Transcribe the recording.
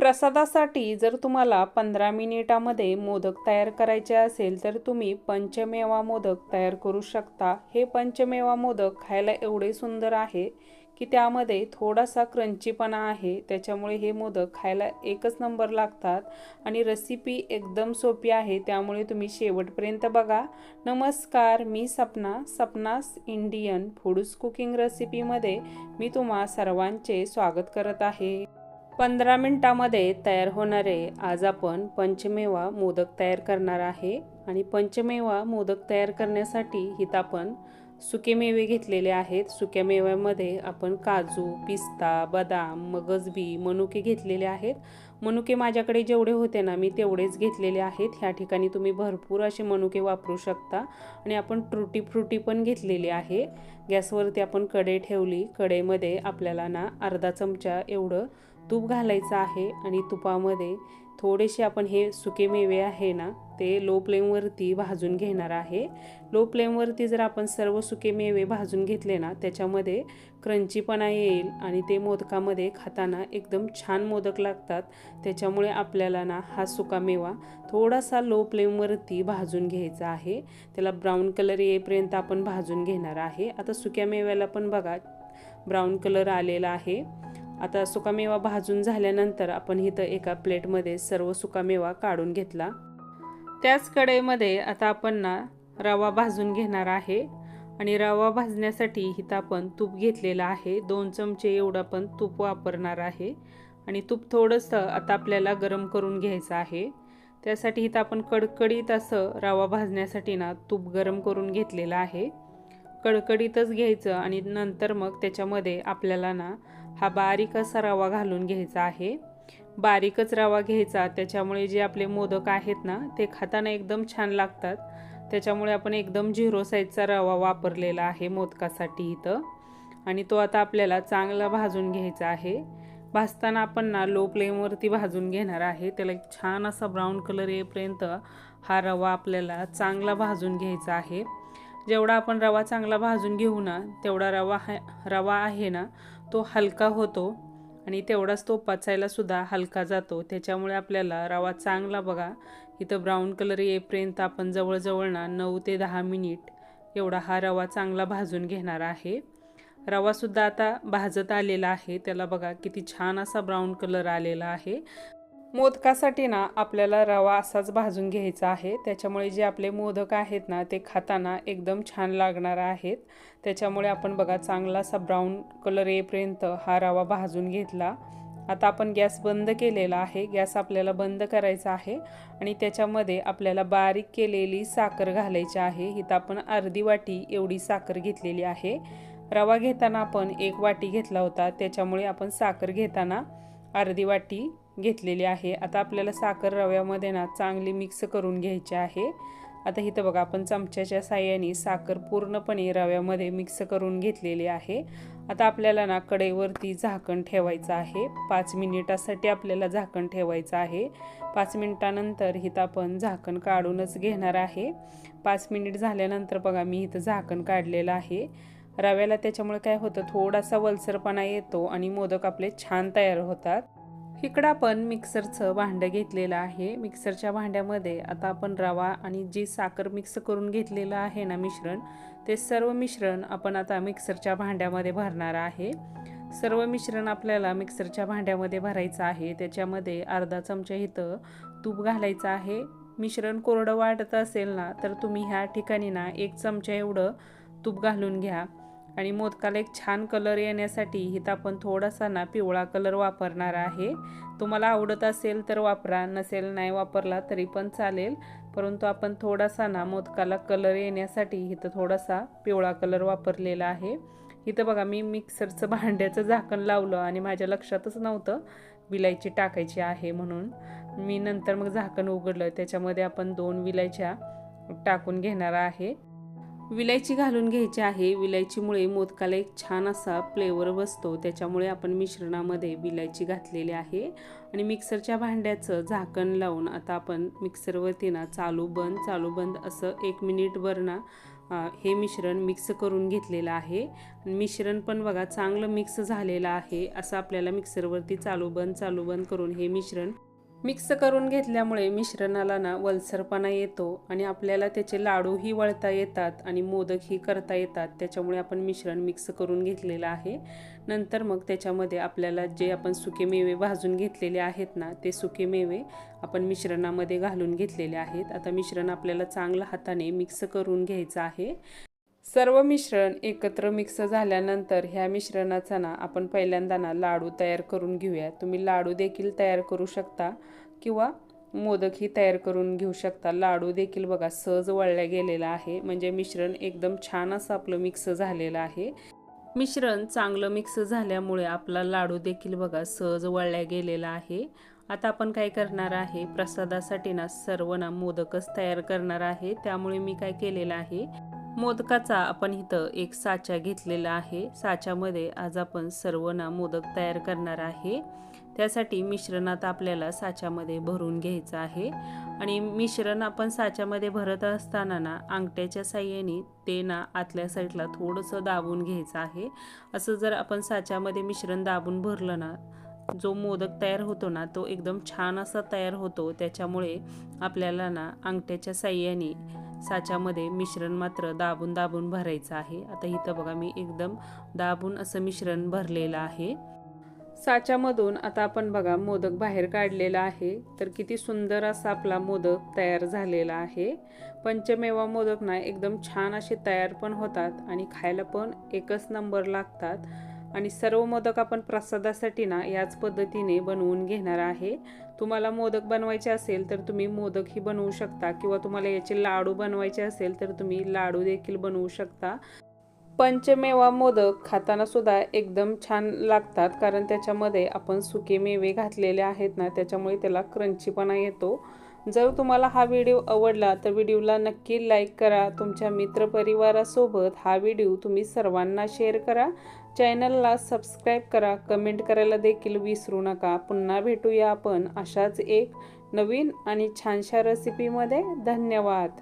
प्रसादासाठी जर तुम्हाला पंधरा मिनिटामध्ये मोदक तयार करायचे असेल तर तुम्ही पंचमेवा मोदक तयार करू शकता. हे पंचमेवा मोदक खायला एवढे सुंदर आहे की त्यामध्ये थोडासा क्रंचीपणा आहे. त्याच्यामुळे हे मोदक खायला एकच नंबर लागतात आणि रेसिपी एकदम सोपी आहे. त्यामुळे तुम्ही शेवटपर्यंत बघा. नमस्कार मी Sapna Sapna's Indian foods cooking रेसिपीमध्ये मी तुम्हा सर्वांचे स्वागत करत आहे. पंधरा मिनटामध्ये तयार होणारे आज आपण पंचमेवा मोदक तयार करणार आहे. आणि पंचमेवा मोदक तयार करण्यासाठी इथं आपण सुके मेवे घेतलेले आहेत. सुक्या मेव्यामध्ये आपण काजू पिस्ता बदाम मगजबी मनुके घेतलेले आहेत. मनुके माझ्याकडे जेवढे होते ना मी तेवढेच घेतलेले आहेत. ह्या ठिकाणी तुम्ही भरपूर असे मनुके वापरू शकता. आणि आपण त्रुटी फ्रुटी पण घेतलेली आहे. गॅसवरती आपण कढई ठेवली. कढईमध्ये आपल्याला ना अर्धा चमचा एवढं तूप घालायचं आहे आणि तुपामध्ये थोडेसे आपण हे सुके मेवे आहे ना ते लो फ्लेमवरती भाजून घेणार आहे. लो फ्लेमवरती जर आपण सर्व सुके मेवे भाजून घेतले ना त्याच्यामध्ये क्रंचीपणा येईल आणि ते मोदकामध्ये खाताना एकदम छान मोदक लागतात. त्याच्यामुळे आपल्याला ना हा सुका मेवा थोडासा लो फ्लेमवरती भाजून घ्यायचा आहे. त्याला ब्राऊन कलर येईपर्यंत आपण भाजून घेणार आहे. आता सुक्या मेव्याला पण बघा ब्राऊन कलर आलेला आहे. आता सुकामेवा भाजून झाल्यानंतर आपण इथं एका प्लेटमध्ये सर्व सुकामेवा काढून घेतला. त्याच कढईमध्ये आता आपण ना रवा भाजून घेणार आहे आणि रवा भाजण्यासाठी इथं आपण तूप घेतलेलं आहे. दोन चमचे एवढं आपण तूप वापरणार आहे आणि तूप थोडंसं आता आपल्याला गरम करून घ्यायचं आहे. त्यासाठी इथं आपण कडकडीत असं रवा भाजण्यासाठी ना तूप गरम करून घेतलेलं आहे. कडकडीतच घ्यायचं आणि नंतर मग त्याच्यामध्ये आपल्याला ना हा बारीक असा रवा घालून घ्यायचा आहे. बारीकच रवा घ्यायचा त्याच्यामुळे जे आपले मोदक आहेत ना ते खाताना एकदम छान लागतात. त्याच्यामुळे आपण एकदम झिरो साईजचा रवा वापरलेला आहे मोदकासाठी इथं. आणि तो आता आपल्याला चांगला भाजून घ्यायचा आहे. भाजताना आपण ना लो फ्लेमवरती भाजून घेणार आहे. त्याला एक छान असा ब्राऊन कलर येईपर्यंत हा रवा आपल्याला चांगला भाजून घ्यायचा आहे. जेवढा आपण रवा चांगला भाजून घेऊ ना तेवढा रवा हा रवा आहे ना तो हलका होतो आणि तेवढाच तो पचायलासुद्धा हलका जातो. त्याच्यामुळे आपल्याला रवा चांगला बघा. इथं ब्राऊन कलर येईपर्यंत आपण जवळजवळ ना नऊ ते दहा मिनिट एवढा हा रवा चांगला भाजून घेणार आहे. रवासुद्धा आता भाजत आलेला आहे. त्याला बघा किती छान असा ब्राऊन कलर आलेला आहे. मोदकासाठी ना आपल्याला रवा असाच भाजून घ्यायचा आहे. त्याच्यामुळे जे आपले मोदक आहेत ना ते खाताना एकदम छान लागणार आहेत. त्याच्यामुळे आपण बघा चांगला असा ब्राऊन कलर येईपर्यंत हा रवा भाजून घेतला. आता आपण गॅस बंद केलेला आहे. गॅस आपल्याला बंद करायचा आहे आणि त्याच्यामध्ये आपल्याला बारीक केलेली साखर घालायची आहे. इथं आपण अर्धी वाटी एवढी साखर घेतलेली आहे. रवा घेताना आपण एक वाटी घेतला होता. त्याच्यामुळे आपण साखर घेताना अर्धी वाटी घेतलेली आहे. आता आपल्याला साखर रव्यामध्ये ना चांगली मिक्स करून घ्यायची आहे. आता इथं बघा आपण चमच्याच्या साह्याने साखर पूर्णपणे रव्यामध्ये मिक्स करून घेतलेली आहे. आता आपल्याला ना कढईवरती झाकण ठेवायचं आहे. पाच मिनिटासाठी आपल्याला झाकण ठेवायचं आहे. पाच मिनिटानंतर इथं आपण झाकण काढूनच घेणार आहे. पाच मिनिट झाल्यानंतर बघा मी इथं झाकण काढलेलं आहे. रव्याला त्याच्यामुळे काय होतं थोडासा वलसरपणा येतो आणि मोदक आपले छान तयार होतात. इकडं आपण मिक्सरचं भांडं घेतलेलं आहे. मिक्सरच्या भांड्यामध्ये आता आपण रवा आणि जी साखर मिक्स करून घेतलेलं आहे ना मिश्रण ते सर्व मिश्रण आपण आता मिक्सरच्या भांड्यामध्ये भरणार आहे. सर्व मिश्रण आपल्याला मिक्सरच्या भांड्यामध्ये भरायचं आहे. त्याच्यामध्ये अर्धा चमचा इथं तूप घालायचं आहे. मिश्रण कोरडं वाटत असेल ना तर तुम्ही ह्या ठिकाणी ना एक चमचा एवढं तूप घालून घ्या. आणि मोदकाला एक छान कलर येण्यासाठी इथं आपण थोडासा ना पिवळा कलर वापरणार आहे. तुम्हाला आवडत असेल तर वापरा नसेल नाही वापरला तरी पण चालेल. परंतु आपण थोडासा ना मोदकाला कलर येण्यासाठी इथं थोडासा पिवळा कलर वापरलेला आहे. इथं बघा मी मिक्सरचं भांड्याचं झाकण लावलं आणि माझ्या लक्षातच नव्हतं विलायची टाकायची आहे म्हणून. मी नंतर मग झाकण उघडलं. त्याच्यामध्ये आपण दोन विलायच्या टाकून घेणार आहे. विलायची घालून घ्यायची आहे. विलायचीमुळे मोदकाला एक छान असा फ्लेवर बसतो. त्याच्यामुळे आपण मिश्रणामध्ये विलायची घातलेली आहे. आणि मिक्सरच्या भांड्याचं झाकण लावून आता आपण मिक्सरवरती ना चालू बंद चालू बंद असं एक मिनिटभर ना हे मिश्रण मिक्स करून घेतलेलं आहे. मिश्रण पण बघा चांगलं मिक्स झालेलं आहे. असं आपल्याला मिक्सरवरती चालू बंद चालू बंद करून हे मिश्रण मिक्स करून घेतल्यामुळे मिश्रणाला ना वलसरपणा येतो आणि आपल्याला त्याचे लाडूही वळता येतात आणि मोदकही करता येतात. त्याच्यामुळे आपण मिश्रण मिक्स करून घेतलेलं आहे. नंतर मग त्याच्यामध्ये आपल्याला जे आपण सुके मेवे भाजून घेतलेले आहेत ना ते सुके मेवे आपण मिश्रणामध्ये घालून घेतलेले आहेत. आता मिश्रण आपल्याला चांगलं हाताने मिक्स करून घ्यायचं आहे. सर्व मिश्रण एकत्र मिक्स झाल्यानंतर ह्या मिश्रणाचा ना आपण पहिल्यांदा ना लाडू तयार करून घेऊया. तुम्ही लाडू देखील तयार करू शकता किंवा मोदकही तयार करून घेऊ शकता. लाडू देखील बघा सहज वळल्या गेलेला आहे. म्हणजे मिश्रण एकदम छान असं आपलं मिक्स झालेलं आहे. मिश्रण चांगलं मिक्स झाल्यामुळे आपला लाडू देखील बघा सहज वळल्या गेलेला आहे. आता आपण काय करणार आहे? प्रसादासाठी ना सर्व ना मोदकच तयार करणार आहे. त्यामुळे मी काय केलेलं आहे? मोदकाचा आपण इथं एक साचा घेतलेला आहे. साच्यामध्ये आज आपण सर्व ना मोदक तयार करणार आहे. त्यासाठी मिश्रणात आपल्याला साच्यामध्ये भरून घ्यायचं आहे. आणि मिश्रण आपण साच्यामध्ये भरत असताना ना अंगठ्याच्या साह्याने ते ना आतल्या साईडला थोडंसं दाबून घ्यायचं आहे. असं जर आपण साच्यामध्ये मिश्रण दाबून भरलं ना जो मोदक तयार होतो ना तो एकदम छान असा तयार होतो. त्याच्यामुळे आपल्याला ना अंगठ्याच्या साह्याने साच्यामध्ये मिश्रण मात्र दाबून दाबून भरायचं आहे. आता इथं बघा मी एकदम दाबून असं मिश्रण भरलेलं आहे. साच्यामधून आता आपण बघा मोदक बाहेर काढलेला आहे. तर किती सुंदर असा आपला मोदक तयार झालेला आहे. पंचमेवा मोदक ना एकदम छान असे तयार पण होतात आणि खायला पण एकच नंबर लागतात. आणि सर्व मोदक आपण प्रसादासाठी ना याच पद्धतीने बनवून घेणार आहे. तुम्हाला मोदक बनवायचे असेल तर तुम्ही मोदकही बनवू शकता. किंवा तुम्हाला याचे लाडू बनवायचे असेल तर तुम्ही लाडू देखील बनवू शकता. पंचमेवा मोदक खाताना सुद्धा एकदम छान लागतात कारण त्याच्यामध्ये आपण सुके मेवे घातलेले आहेत ना त्याच्यामुळे त्याला क्रंचीपणा येतो. जर तुम्हाला हा व्हिडिओ आवडला तर व्हिडिओला नक्की लाईक करा. तुमच्या मित्रपरिवारासोबत हा व्हिडिओ तुम्ही सर्वांना शेअर करा. चॅनलला सबस्क्राईब करा कमेंट करायला देखील विसरू नका. पुन्हा भेटूया आपण अशाच एक नवीन आणि छानशा रेसिपीमध्ये धन्यवाद.